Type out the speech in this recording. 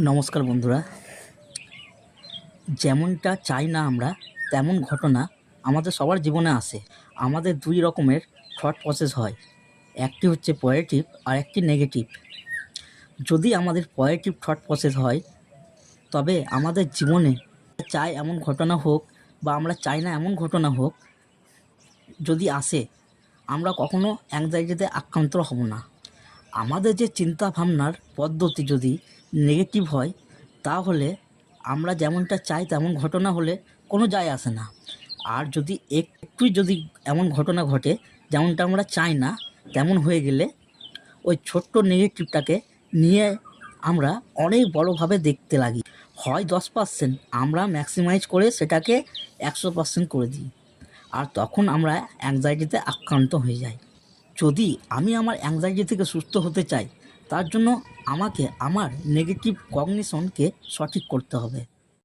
নমস্কার বন্ধুরা। যেমনটা চাই না আমরা, তেমন ঘটনা আমাদের সবার জীবনে আসে। আমাদের দুই রকমের থট প্রসেস হয়। একটি হচ্ছে পজিটিভ আর একটি নেগেটিভ যদি আমাদের পজিটিভ থট প্রসেস হয়, তবে আমাদের জীবনে চাই এমন ঘটনা হোক বা আমরা চাই না এমন ঘটনা হোক, যদি আসে, আমরা কখনো অ্যাংজাইটিতে আক্রান্ত হব না। আমাদের যে চিন্তা ভাবনার পদ্ধতি যদি নেগেটিভ হয়, তাহলে আমরা যেমনটা চাই তেমন ঘটনা হলে কোনো যায় আসে না। আর যদি একটু যদি এমন ঘটনা ঘটে, যেমনটা আমরা চাই না, তেমন হয়ে গেলে ওই ছোট্ট নেগেটিভটাকে নিয়ে আমরা অনেক বড়োভাবে দেখতে লাগি। হয় দশ পার্সেন্ট আমরা ম্যাক্সিমাইজ করে সেটাকে একশো পার্সেন্ট করে দিই। আর তখন আমরা অ্যাংজাইটিতে আক্রান্ত হয়ে যাই। যদি আমি আমার অ্যাংজাইটি থেকে সুস্থ হতে চাই, তার জন্য আমাকে আমার নেগেটিভ কগনিশনকে সঠিক করতে হবে।